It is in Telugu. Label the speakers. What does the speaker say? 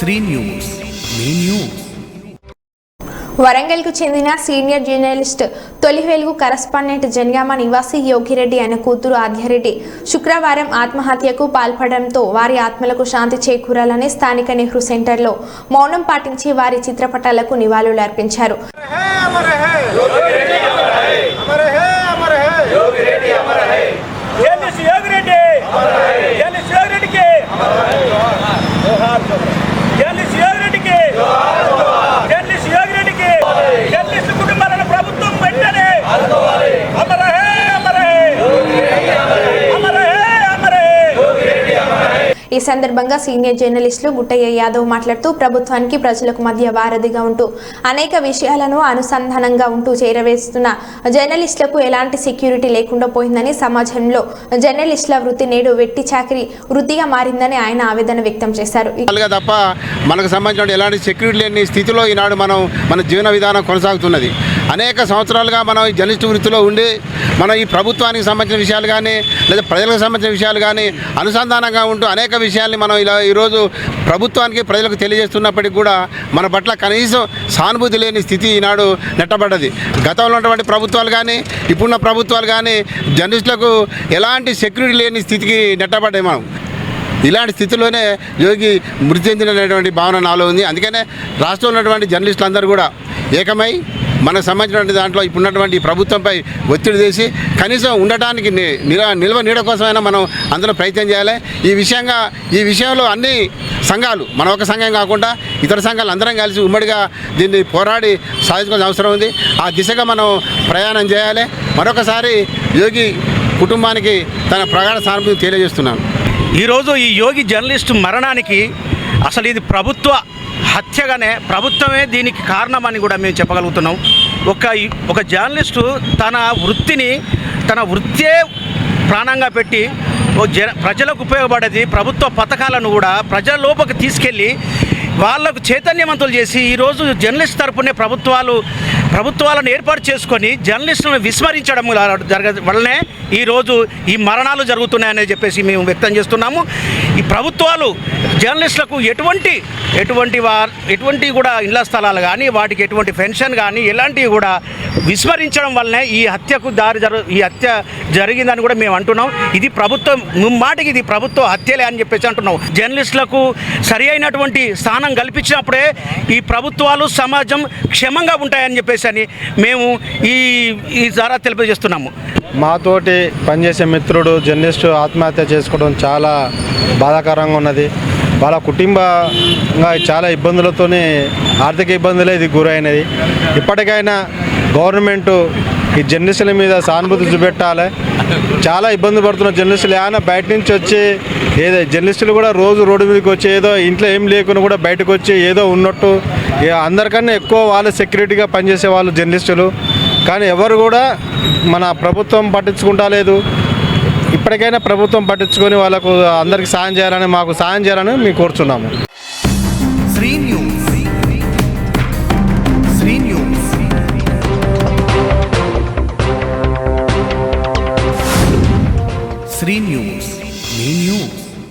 Speaker 1: వరంగల్కు వరంగల్కు చెందిన సీనియర్ జర్నలిస్ట్ తొలి వెలుగు కరస్పాండెంట్ జనగామ నివాసి యోగిరెడ్డి అయిన కూతురు ఆద్యారెడ్డి శుక్రవారం ఆత్మహత్యకు పాల్పడడంతో వారి ఆత్మలకు శాంతి చేకూరాలని స్థానిక నెహ్రూ సెంటర్లో మౌనం పాటించి వారి చిత్రపటాలకు నివాళులు అర్పించారు ఈ సందర్భంగా సీనియర్ జర్నలిస్టులు గుట్టయ్య యాదవ్ మాట్లాడుతూ ప్రభుత్వానికి ప్రజలకు మధ్య వారధిగా ఉంటూ అనేక విషయాలను అనుసంధానంగా ఉంటూ చేరవేస్తున్న జర్నలిస్టులకు ఎలాంటి సెక్యూరిటీ లేకుండా పోయిందని సమాజంలో జర్నలిస్టుల వృత్తి నేడు వెట్టి చాకరీ వృత్తిగా మారిందని ఆయన ఆవేదన వ్యక్తం చేశారు.
Speaker 2: తప్ప మనకు సంబంధించిన ఎలాంటి సెక్యూరిటీ లేని స్థితిలో ఈనాడు మనం మన జీవన విధానం కొనసాగుతున్నది. అనేక సంవత్సరాలుగా మనం ఈ జర్నలిస్ట్ వృత్తిలో ఉండి మనం ఈ ప్రభుత్వానికి సంబంధించిన విషయాలు కానీ లేదా ప్రజలకు సంబంధించిన విషయాలు కానీ అనుసంధానంగా ఉంటూ అనేక విషయాల్ని మనం ఇలా ఈరోజు ప్రభుత్వానికి ప్రజలకు తెలియజేస్తున్నప్పటికీ కూడా మన పట్ల కనీసం సానుభూతి లేని స్థితి ఈనాడు నెట్టబడ్డది. గతంలో ఉన్నటువంటి ప్రభుత్వాలు కానీ ఇప్పుడున్న ప్రభుత్వాలు కానీ జర్నలిస్టులకు ఎలాంటి సెక్యూరిటీ లేని స్థితికి నెట్టబడ్డాయి మనం. ఇలాంటి స్థితిలోనే యోగి మృతి చెందినటువంటి భావన నాలో ఉంది. అందుకనే రాష్ట్రంలో ఉన్నటువంటి జర్నలిస్టులందరూ కూడా ఏకమై మనకు సంబంధించినటువంటి దాంట్లో ఇప్పుడున్నటువంటి ఉన్నటువంటి ప్రభుత్వంపై ఒత్తిడి చేసి కనీసం ఉండటానికి నిల నిల్వ నీడ కోసమైనా మనం అందులో ప్రయత్నం చేయాలి. ఈ విషయంగా ఈ విషయంలో అన్ని సంఘాలు మన ఒక సంఘం కాకుండా ఇతర సంఘాలు అందరం కలిసి ఉమ్మడిగా దీన్ని పోరాడి సాధించుకోవాల్సిన అవసరం ఉంది. ఆ దిశగా మనం ప్రయాణం చేయాలి. మరొకసారి యోగి కుటుంబానికి తన ప్రగాఢ సానుభూతి తెలియజేస్తున్నాను.
Speaker 3: ఈరోజు ఈ యోగి జర్నలిస్టు మరణానికి అసలు ఇది ప్రభుత్వ హత్యగానే ప్రభుత్వమే దీనికి కారణమని కూడా మేము చెప్పగలుగుతున్నాం. ఒక ఒక జర్నలిస్టు తన వృత్తిని తన వృత్తే ప్రాణంగా పెట్టి ఓ జన ప్రజలకు ఉపయోగపడేది ప్రభుత్వ పథకాలను కూడా ప్రజల లోపలికి తీసుకెళ్ళి వాళ్ళకు చైతన్యవంతులు చేసి ఈరోజు జర్నలిస్ట్ తరపునే ప్రభుత్వాలు ప్రభుత్వాలను ఏర్పాటు చేసుకొని జర్నలిస్టులను విస్మరించడం జరగ వల్లనే ఈరోజు ఈ మరణాలు జరుగుతున్నాయని చెప్పేసి మేము వ్యక్తం చేస్తున్నాము. ఈ ప్రభుత్వాలు జర్నలిస్టులకు ఎటువంటి ఎటువంటి వా ఎటువంటి కూడా ఇళ్ళ స్థలాలు కానీ వాటికి ఎటువంటి పెన్షన్ కానీ ఇలాంటివి కూడా విస్మరించడం వల్లనే ఈ హత్యకు దారి జరు ఈ హత్య జరిగిందని కూడా మేము అంటున్నాం. ఇది ప్రభుత్వం మాటికి ఇది ప్రభుత్వ హత్యలే అని చెప్పేసి అంటున్నాం. జర్నలిస్టులకు సరి అయినటువంటి స్థానం కల్పించినప్పుడే ఈ ప్రభుత్వాలు సమాజం క్షేమంగా ఉంటాయని చెప్పేసి అని మేము ఈ ఈ ద్వారా తెలియజేస్తున్నాము.
Speaker 4: మాతోటి పనిచేసే మిత్రుడు జర్నలిస్టు ఆత్మహత్య చేసుకోవడం చాలా బాధాకరంగా ఉన్నది. వాళ్ళ కుటుంబంగా చాలా ఇబ్బందులతోనే ఆర్థిక ఇబ్బందులే ఇది గురైనది. ఇప్పటికైనా గవర్నమెంట్ ఈ జర్నలిస్టుల మీద సానుభూతి చూపెట్టాలి. చాలా ఇబ్బంది పడుతున్న జర్నలిస్టులు ఏమైనా బయట నుంచి వచ్చి ఏదో జర్నలిస్టులు కూడా రోజు రోడ్డు మీదకి వచ్చి ఏదో ఇంట్లో ఏం లేకుండా కూడా బయటకు వచ్చి ఏదో ఉన్నట్టు అందరికన్నా ఎక్కువ వాళ్ళు సెక్యూరిటీగా పనిచేసే వాళ్ళు జర్నలిస్టులు. కానీ ఎవరు కూడా మన ప్రభుత్వం పట్టించుకుంటా లేదు. ఇప్పటికైనా ప్రభుత్వం పట్టించుకొని వాళ్ళకు అందరికీ సాయం చేయాలని మాకు సాయం చేయాలని మేము కోరుచున్నాము.